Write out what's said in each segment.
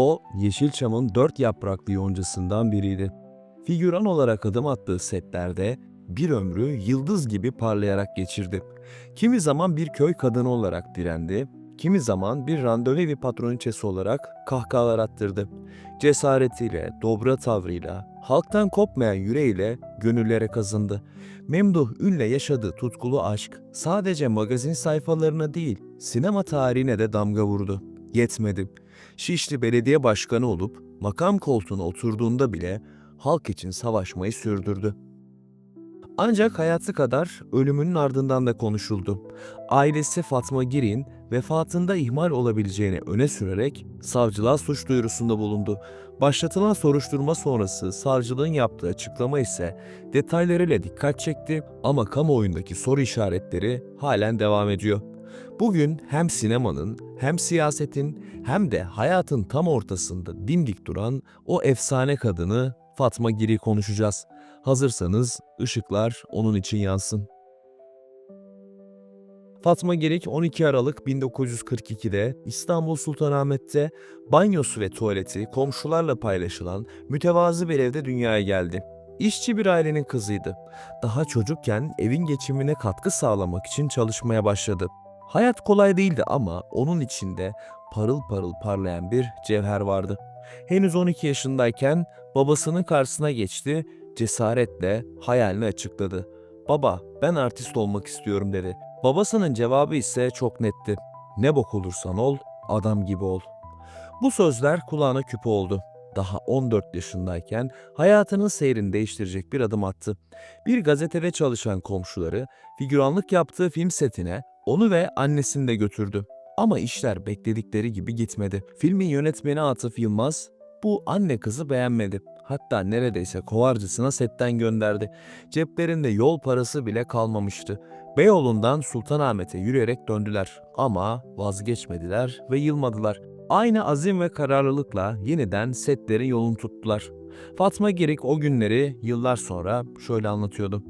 O, Yeşilçam'ın dört yapraklı yoncasından biriydi. Figüran olarak adım attığı setlerde bir ömrü yıldız gibi parlayarak geçirdi. Kimi zaman bir köy kadını olarak direndi, kimi zaman bir randevu patroniçesi olarak kahkahalar attırdı. Cesaretiyle, dobra tavrıyla, halktan kopmayan yüreğiyle gönüllere kazındı. Memduh Ün'le yaşadığı tutkulu aşk sadece magazin sayfalarına değil, sinema tarihine de damga vurdu. Yetmedi. Şişli Belediye Başkanı olup makam koltuğuna oturduğunda bile halk için savaşmayı sürdürdü. Ancak hayatı kadar ölümünün ardından da konuşuldu. Ailesi Fatma Girin vefatında ihmal olabileceğini öne sürerek savcılığa suç duyurusunda bulundu. Başlatılan soruşturma sonrası savcılığın yaptığı açıklama ise detaylarıyla dikkat çekti ama kamuoyundaki soru işaretleri halen devam ediyor. Bugün hem sinemanın, hem siyasetin, hem de hayatın tam ortasında dimdik duran o efsane kadını Fatma Giri konuşacağız. Hazırsanız ışıklar onun için yansın. Fatma Girik 12 Aralık 1942'de İstanbul Sultanahmet'te banyosu ve tuvaleti komşularla paylaşılan mütevazı bir evde dünyaya geldi. İşçi bir ailenin kızıydı. Daha çocukken evin geçimine katkı sağlamak için çalışmaya başladı. Hayat kolay değildi ama onun içinde parıl parıl parlayan bir cevher vardı. Henüz 12 yaşındayken babasının karşısına geçti, cesaretle hayalini açıkladı. Baba, ben artist olmak istiyorum dedi. Babasının cevabı ise çok netti. Ne bok olursan ol, adam gibi ol. Bu sözler kulağına küpe oldu. Daha 14 yaşındayken hayatının seyrini değiştirecek bir adım attı. Bir gazetede çalışan komşuları figüranlık yaptığı film setine onu ve annesini de götürdü. Ama işler bekledikleri gibi gitmedi. Filmin yönetmeni Atıf Yılmaz bu anne kızı beğenmedi. Hatta neredeyse kovarcısına setten gönderdi. Ceplerinde yol parası bile kalmamıştı. Beyoğlu'ndan Sultanahmet'e yürüyerek döndüler ama vazgeçmediler ve yılmadılar. Aynı azim ve kararlılıkla yeniden setlerin yolunu tuttular. Fatma Girik o günleri yıllar sonra şöyle anlatıyordu.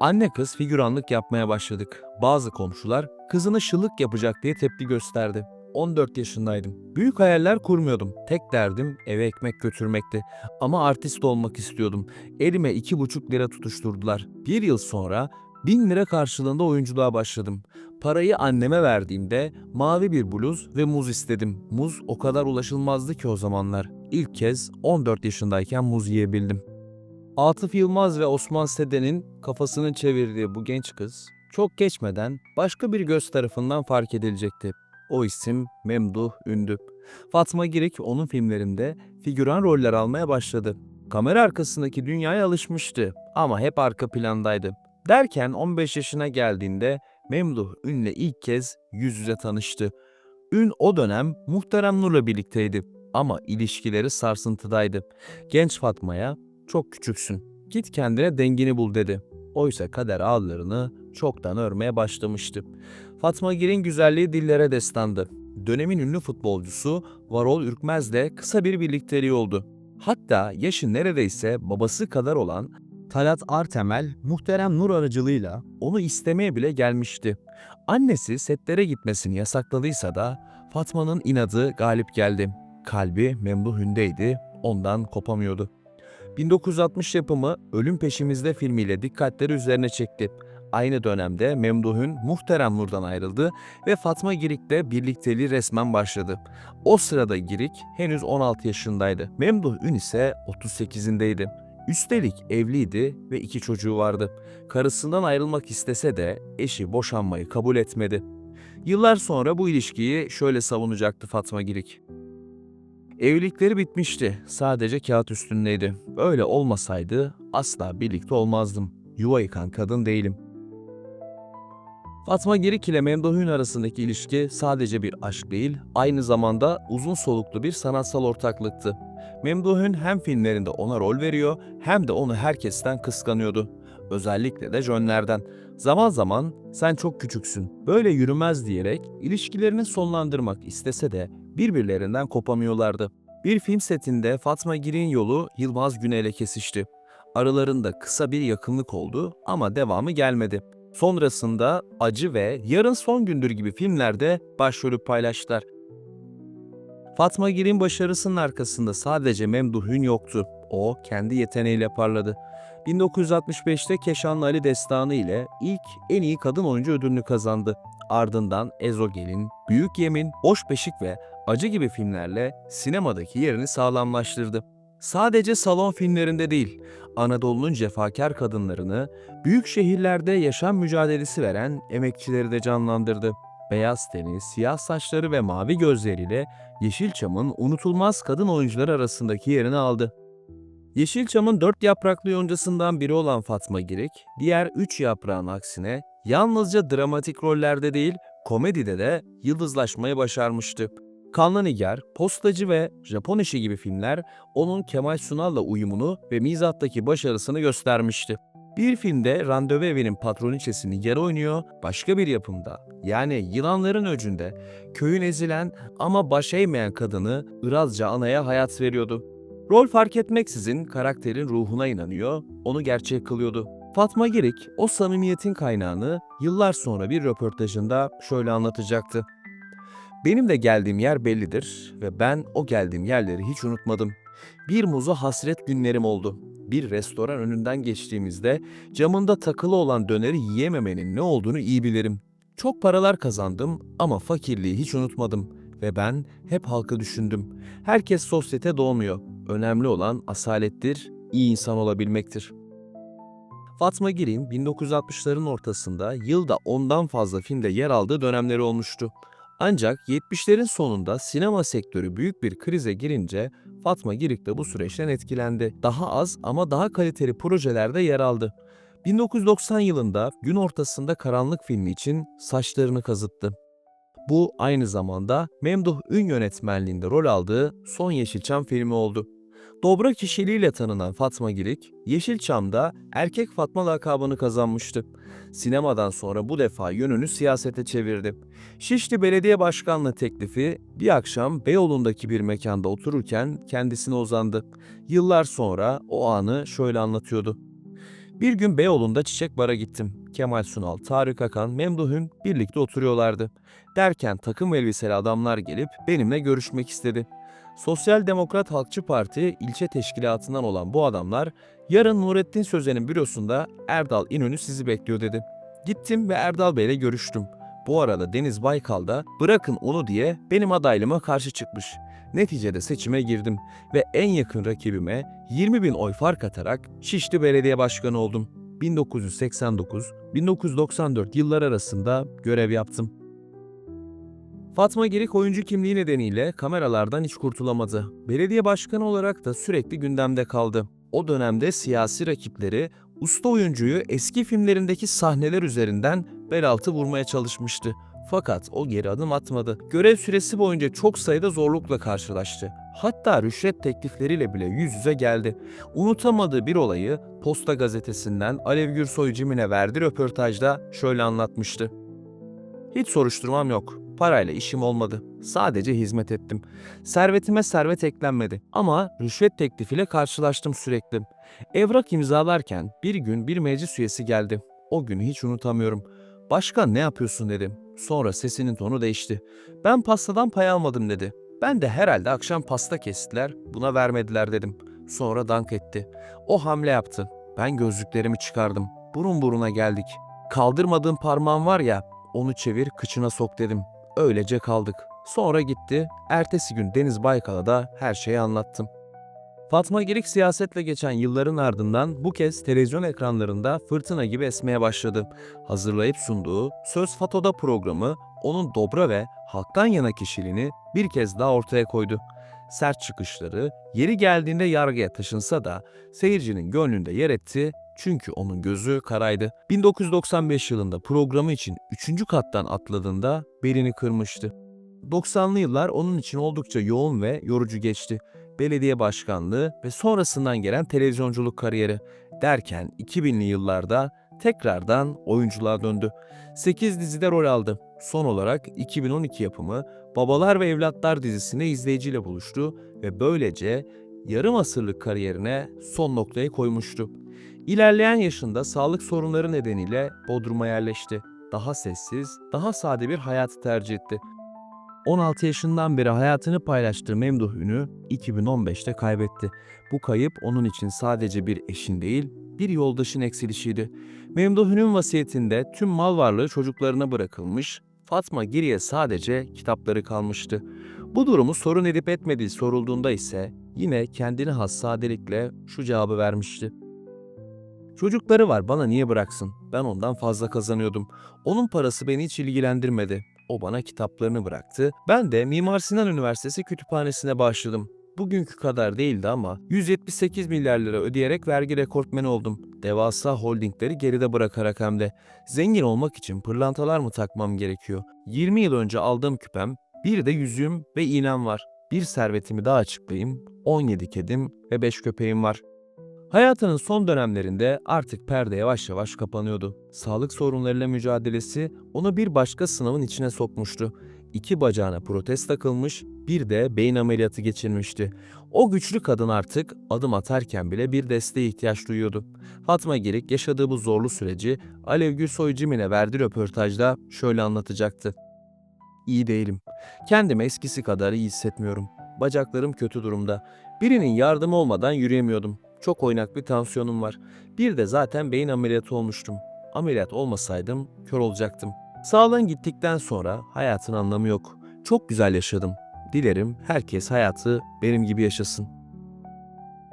Anne kız figüranlık yapmaya başladık. Bazı komşular kızını şıllık yapacak diye tepki gösterdi. 14 yaşındaydım. Büyük hayaller kurmuyordum. Tek derdim eve ekmek götürmekti. Ama artist olmak istiyordum. Elime iki buçuk lira tutuşturdular. Bir yıl sonra bin lira karşılığında oyunculuğa başladım. Parayı anneme verdiğimde mavi bir bluz ve muz istedim. Muz o kadar ulaşılmazdı ki o zamanlar. İlk kez 14 yaşındayken muz yiyebildim. Atıf Yılmaz ve Osman Seden'in kafasını çevirdiği bu genç kız çok geçmeden başka bir göz tarafından fark edilecekti. O isim Memduh Ündüp. Fatma Girik onun filmlerinde figüran roller almaya başladı. Kamera arkasındaki dünyaya alışmıştı ama hep arka plandaydı. Derken 15 yaşına geldiğinde Memduh Ün'le ilk kez yüz yüze tanıştı. Ün o dönem Muhterem Nur'la birlikteydi ama ilişkileri sarsıntıdaydı. Genç Fatma'ya çok küçüksün. Git kendine dengini bul dedi. Oysa kader ağlarını çoktan örmeye başlamıştı. Fatma Gir'in güzelliği dillere destandı. Dönemin ünlü futbolcusu Varol Ürkmez'le kısa bir birlikteliği oldu. Hatta yaşı neredeyse babası kadar olan Talat Artemel muhterem Nur aracılığıyla onu istemeye bile gelmişti. Annesi setlere gitmesini yasakladıysa da Fatma'nın inadı galip geldi. Kalbi Memduh'ündeydi, ondan kopamıyordu. 1960 yapımı Ölüm Peşimizde filmiyle dikkatleri üzerine çekti. Aynı dönemde Memduh'un Muhterem Nur'dan ayrıldı ve Fatma Girik'le birlikteliği resmen başladı. O sırada Girik henüz 16 yaşındaydı. Memduh Ün ise 38'indeydi. Üstelik evliydi ve iki çocuğu vardı. Karısından ayrılmak istese de eşi boşanmayı kabul etmedi. Yıllar sonra bu ilişkiyi şöyle savunacaktı Fatma Girik. Evlilikleri bitmişti. Sadece kağıt üstündeydi. Öyle olmasaydı asla birlikte olmazdım. Yuva yıkan kadın değilim. Fatma Girik ile Memduh'un arasındaki ilişki sadece bir aşk değil, aynı zamanda uzun soluklu bir sanatsal ortaklıktı. Memduh'un hem filmlerinde ona rol veriyor hem de onu herkesten kıskanıyordu. Özellikle de jönlerden. Zaman zaman sen çok küçüksün, böyle yürümez diyerek ilişkilerini sonlandırmak istese de birbirlerinden kopamıyorlardı. Bir film setinde Fatma Girik'in yolu Yılmaz Güney'le kesişti. Aralarında kısa bir yakınlık oldu ama devamı gelmedi. Sonrasında Acı ve Yarın Son Gündür gibi filmlerde başrolü paylaştılar. Fatma Girik'in başarısının arkasında sadece Memduh Hün yoktu. O kendi yeteneğiyle parladı. 1965'te Keşanlı Ali Destanı ile ilk en iyi kadın oyuncu ödülünü kazandı. Ardından Ezogel'in, Büyük Yemin, Boş Beşik ve Acı gibi filmlerle sinemadaki yerini sağlamlaştırdı. Sadece salon filmlerinde değil, Anadolu'nun cefakar kadınlarını, büyük şehirlerde yaşam mücadelesi veren emekçileri de canlandırdı. Beyaz teni, siyah saçları ve mavi gözleriyle Yeşilçam'ın unutulmaz kadın oyuncular arasındaki yerini aldı. Yeşilçam'ın dört yapraklı yoncasından biri olan Fatma Girik, diğer üç yaprağın aksine yalnızca dramatik rollerde değil, komedide de yıldızlaşmayı başarmıştı. Kanlı Nigar, Postacı ve Japon İşi gibi filmler onun Kemal Sunal'la uyumunu ve mizattaki başarısını göstermişti. Bir filmde randevu evinin patroniçesi Nigar oynuyor, başka bir yapımda yani Yılanların Öcü'nde köyün ezilen ama baş eğmeyen kadını Irazca anaya hayat veriyordu. Rol fark etmeksizin karakterin ruhuna inanıyor, onu gerçek kılıyordu. Fatma Girik o samimiyetin kaynağını yıllar sonra bir röportajında şöyle anlatacaktı. Benim de geldiğim yer bellidir ve ben o geldiğim yerleri hiç unutmadım. Bir muza hasret günlerim oldu. Bir restoran önünden geçtiğimizde camında takılı olan döneri yiyememenin ne olduğunu iyi bilirim. Çok paralar kazandım ama fakirliği hiç unutmadım ve ben hep halkı düşündüm. Herkes sosyete doğmuyor. Önemli olan asalettir, iyi insan olabilmektir. Fatma Girik'in 1960'ların ortasında yılda ondan fazla filmde yer aldığı dönemleri olmuştu. Ancak 70'lerin sonunda sinema sektörü büyük bir krize girince Fatma Girik de bu süreçten etkilendi. Daha az ama daha kaliteli projelerde yer aldı. 1990 yılında Gün Ortasında Karanlık filmi için saçlarını kazıttı. Bu aynı zamanda Memduh Ün yönetmenliğinde rol aldığı son Yeşilçam filmi oldu. Dobra kişiliğiyle tanınan Fatma Girik, Yeşilçam'da Erkek Fatma lakabını kazanmıştı. Sinemadan sonra bu defa yönünü siyasete çevirdi. Şişli Belediye Başkanlığı teklifi bir akşam Beyoğlu'ndaki bir mekanda otururken kendisine uzandı. Yıllar sonra o anı şöyle anlatıyordu. Bir gün Beyoğlu'nda çiçek bara gittim. Kemal Sunal, Tarık Akan, Memduh'un birlikte oturuyorlardı. Derken takım elbiseli adamlar gelip benimle görüşmek istedi. Sosyal Demokrat Halkçı Parti ilçe teşkilatından olan bu adamlar yarın Nurettin Sözen'in bürosunda Erdal İnönü sizi bekliyor dedi. Gittim ve Erdal Bey'le görüştüm. Bu arada Deniz Baykal da bırakın onu diye benim adaylığıma karşı çıkmış. Neticede seçime girdim ve en yakın rakibime 20 bin oy fark atarak Şişli Belediye Başkanı oldum. 1989-1994 yıllar arasında görev yaptım. Fatma Girik oyuncu kimliği nedeniyle kameralardan hiç kurtulamadı. Belediye başkanı olarak da sürekli gündemde kaldı. O dönemde siyasi rakipleri usta oyuncuyu eski filmlerindeki sahneler üzerinden bel altı vurmaya çalışmıştı. Fakat o geri adım atmadı. Görev süresi boyunca çok sayıda zorlukla karşılaştı. Hatta rüşvet teklifleriyle bile yüz yüze geldi. Unutamadığı bir olayı Posta gazetesinden Alev Gürsoy Cimine verdiği röportajda şöyle anlatmıştı. Hiç soruşturmam yok. Parayla işim olmadı. Sadece hizmet ettim. Servetime servet eklenmedi. Ama rüşvet teklifiyle karşılaştım sürekli. Evrak imzalarken bir gün bir meclis üyesi geldi. O günü hiç unutamıyorum. Başkan ne yapıyorsun dedim. Sonra sesinin tonu değişti. Ben pastadan pay almadım dedi. Ben de herhalde akşam pasta kestiler, buna vermediler dedim. Sonra dank etti. O hamle yaptı. Ben gözlüklerimi çıkardım. Burun buruna geldik. Kaldırmadığım parmağım var ya, onu çevir kıçına sok dedim. Öylece kaldık. Sonra gitti. Ertesi gün Deniz Baykal'a da her şeyi anlattım. Fatma Girik siyasetle geçen yılların ardından bu kez televizyon ekranlarında fırtına gibi esmeye başladı. Hazırlayıp sunduğu Söz Fato'da programı onun dobra ve halktan yana kişiliğini bir kez daha ortaya koydu. Sert çıkışları yeri geldiğinde yargıya taşınsa da seyircinin gönlünde yer etti çünkü onun gözü karaydı. 1995 yılında programı için 3. kattan atladığında belini kırmıştı. 90'lı yıllar onun için oldukça yoğun ve yorucu geçti. Belediye başkanlığı ve sonrasından gelen televizyonculuk kariyeri derken 2000'li yıllarda tekrardan oyunculuğa döndü. 8 dizide rol aldı. Son olarak 2012 yapımı Babalar ve Evlatlar dizisinde izleyiciyle buluştu ve böylece yarım asırlık kariyerine son noktayı koymuştu. İlerleyen yaşında sağlık sorunları nedeniyle Bodrum'a yerleşti. Daha sessiz, daha sade bir hayatı tercih etti. 16 yaşından beri hayatını paylaştığı Memduh Ün'ü 2015'te kaybetti. Bu kayıp onun için sadece bir eşin değil, bir yoldaşın eksilişiydi. Memduh Ün'ün vasiyetinde tüm mal varlığı çocuklarına bırakılmış, Fatma Giri'ye sadece kitapları kalmıştı. Bu durumu sorun edip etmediği sorulduğunda ise yine kendine has sadelikle şu cevabı vermişti. Çocukları var bana niye bıraksın? Ben ondan fazla kazanıyordum. Onun parası beni hiç ilgilendirmedi. O bana kitaplarını bıraktı. Ben de Mimar Sinan Üniversitesi kütüphanesine başladım. Bugünkü kadar değildi ama 178 milyar lira ödeyerek vergi rekortmeni oldum. Devasa holdingleri geride bırakarak hem de. Zengin olmak için pırlantalar mı takmam gerekiyor? 20 yıl önce aldığım küpem, bir de yüzüğüm ve iğnem var. Bir servetimi daha açıklayayım. 17 kedim ve 5 köpeğim var. Hayatının son dönemlerinde artık perde yavaş yavaş kapanıyordu. Sağlık sorunlarıyla mücadelesi onu bir başka sınavın içine sokmuştu. İki bacağına protez takılmış, bir de beyin ameliyatı geçirmişti. O güçlü kadın artık adım atarken bile bir desteğe ihtiyaç duyuyordu. Fatma Girik yaşadığı bu zorlu süreci Alev Gülsoy Cimin'e verdiği röportajda şöyle anlatacaktı. İyi değilim. Kendimi eskisi kadar iyi hissetmiyorum. Bacaklarım kötü durumda. Birinin yardımı olmadan yürüyemiyordum. Çok oynak bir tansiyonum var. Bir de zaten beyin ameliyatı olmuştum. Ameliyat olmasaydım kör olacaktım. Sağlığın gittikten sonra hayatın anlamı yok. Çok güzel yaşadım. Dilerim herkes hayatı benim gibi yaşasın.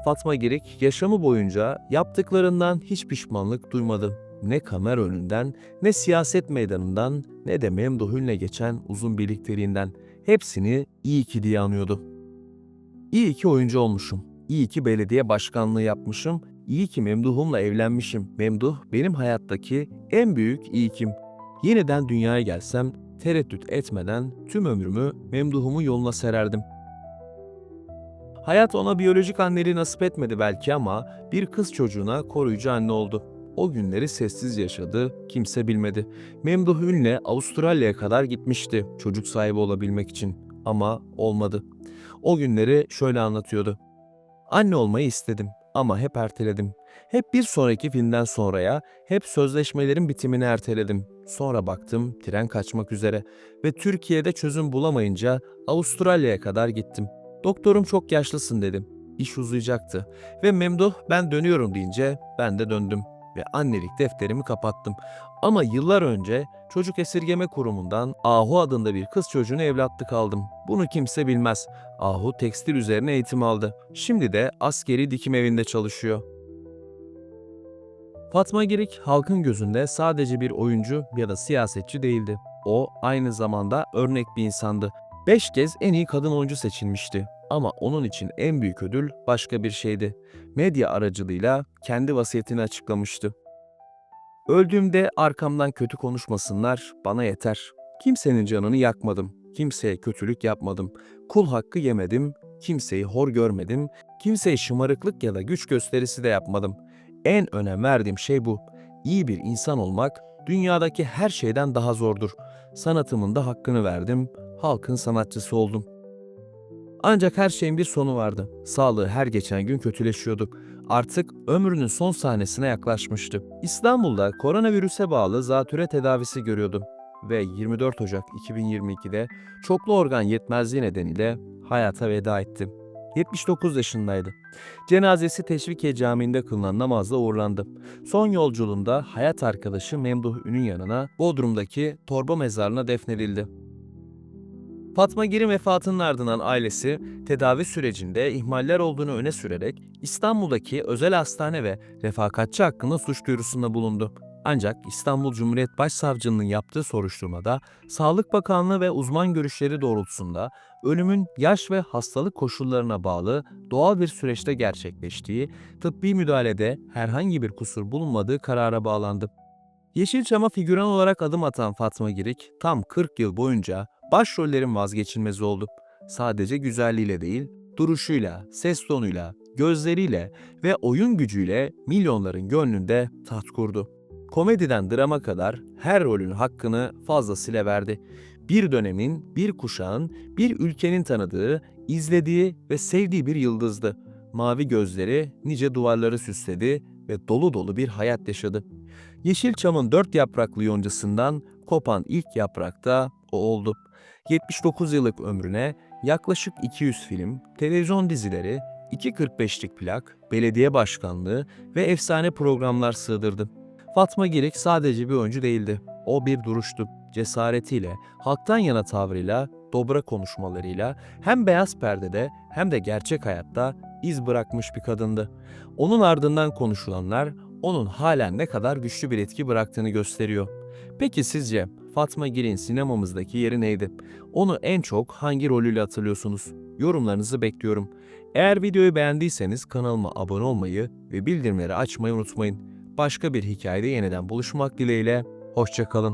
Fatma Girik yaşamı boyunca yaptıklarından hiç pişmanlık duymadı. Ne kamera önünden, ne siyaset meydanından, ne de Memduh Ün'le geçen uzun birlikteliğinden. Hepsini iyi ki diye anıyordu. İyi ki oyuncu olmuşum. İyi ki belediye başkanlığı yapmışım. İyi ki Memduh'umla evlenmişim. Memduh benim hayattaki en büyük iyikim. Yeniden dünyaya gelsem tereddüt etmeden tüm ömrümü Memduh'umun yoluna sererdim. Hayat ona biyolojik anneliği nasip etmedi belki ama bir kız çocuğuna koruyucu anne oldu. O günleri sessiz yaşadı, kimse bilmedi. Memduh Ün'le Avustralya'ya kadar gitmişti çocuk sahibi olabilmek için ama olmadı. O günleri şöyle anlatıyordu. Anne olmayı istedim ama hep erteledim. Hep bir sonraki filmden sonraya, hep sözleşmelerin bitimini erteledim. Sonra baktım tren kaçmak üzere ve Türkiye'de çözüm bulamayınca Avustralya'ya kadar gittim. Doktorum çok yaşlısın dedim. İş uzayacaktı ve Memduh ben dönüyorum deyince ben de döndüm ve annelik defterimi kapattım. Ama yıllar önce çocuk esirgeme kurumundan Ahu adında bir kız çocuğunu evlatlık aldım. Bunu kimse bilmez. Ahu tekstil üzerine eğitim aldı. Şimdi de askeri dikim evinde çalışıyor. Fatma Girik halkın gözünde sadece bir oyuncu ya da siyasetçi değildi. O aynı zamanda örnek bir insandı. Beş kez en iyi kadın oyuncu seçilmişti. Ama onun için en büyük ödül başka bir şeydi. Medya aracılığıyla kendi vasiyetini açıklamıştı. Öldüğümde arkamdan kötü konuşmasınlar, bana yeter. Kimsenin canını yakmadım, kimseye kötülük yapmadım, kul hakkı yemedim, kimseyi hor görmedim, kimseye şımarıklık ya da güç gösterisi de yapmadım. En önem verdiğim şey bu. İyi bir insan olmak dünyadaki her şeyden daha zordur. Sanatımın da hakkını verdim, halkın sanatçısı oldum. Ancak her şeyin bir sonu vardı. Sağlığı her geçen gün kötüleşiyordu. Artık ömrünün son sahnesine yaklaşmıştı. İstanbul'da koronavirüse bağlı zatüre tedavisi görüyordu ve 24 Ocak 2022'de çoklu organ yetmezliği nedeniyle hayata veda etti. 79 yaşındaydı. Cenazesi Teşvikiye Camii'nde kılınan namazla uğurlandı. Son yolculuğunda hayat arkadaşı Memduh Ün'ün yanına Bodrum'daki torba mezarına defnedildi. Fatma Gir'in vefatının ardından ailesi tedavi sürecinde ihmaller olduğunu öne sürerek İstanbul'daki özel hastane ve refakatçi hakkında suç duyurusunda bulundu. Ancak İstanbul Cumhuriyet Başsavcılığı'nın yaptığı soruşturmada Sağlık Bakanlığı ve uzman görüşleri doğrultusunda ölümün yaş ve hastalık koşullarına bağlı doğal bir süreçte gerçekleştiği, tıbbi müdahalede herhangi bir kusur bulunmadığı karara bağlandı. Yeşilçam'a figüran olarak adım atan Fatma Girik tam 40 yıl boyunca başrollerin vazgeçilmezi oldu. Sadece güzelliğiyle değil, duruşuyla, ses tonuyla, gözleriyle ve oyun gücüyle milyonların gönlünde taht kurdu. Komediden drama kadar her rolün hakkını fazlasıyla verdi. Bir dönemin, bir kuşağın, bir ülkenin tanıdığı, izlediği ve sevdiği bir yıldızdı. Mavi gözleri nice duvarları süsledi ve dolu dolu bir hayat yaşadı. Yeşilçam'ın dört yapraklı yoncasından kopan ilk yaprakta oldu. 79 yıllık ömrüne yaklaşık 200 film, televizyon dizileri, 2.45'lik plak, belediye başkanlığı ve efsane programlar sığdırdı. Fatma Girik sadece bir oyuncu değildi. O bir duruştu. Cesaretiyle, halktan yana tavrıyla, dobra konuşmalarıyla hem beyaz perdede hem de gerçek hayatta iz bırakmış bir kadındı. Onun ardından konuşulanlar onun halen ne kadar güçlü bir etki bıraktığını gösteriyor. Peki sizce Fatma Girik'in sinemamızdaki yeri neydi? Onu en çok hangi rolüyle hatırlıyorsunuz? Yorumlarınızı bekliyorum. Eğer videoyu beğendiyseniz kanalıma abone olmayı ve bildirimleri açmayı unutmayın. Başka bir hikayede yeniden buluşmak dileğiyle, hoşçakalın.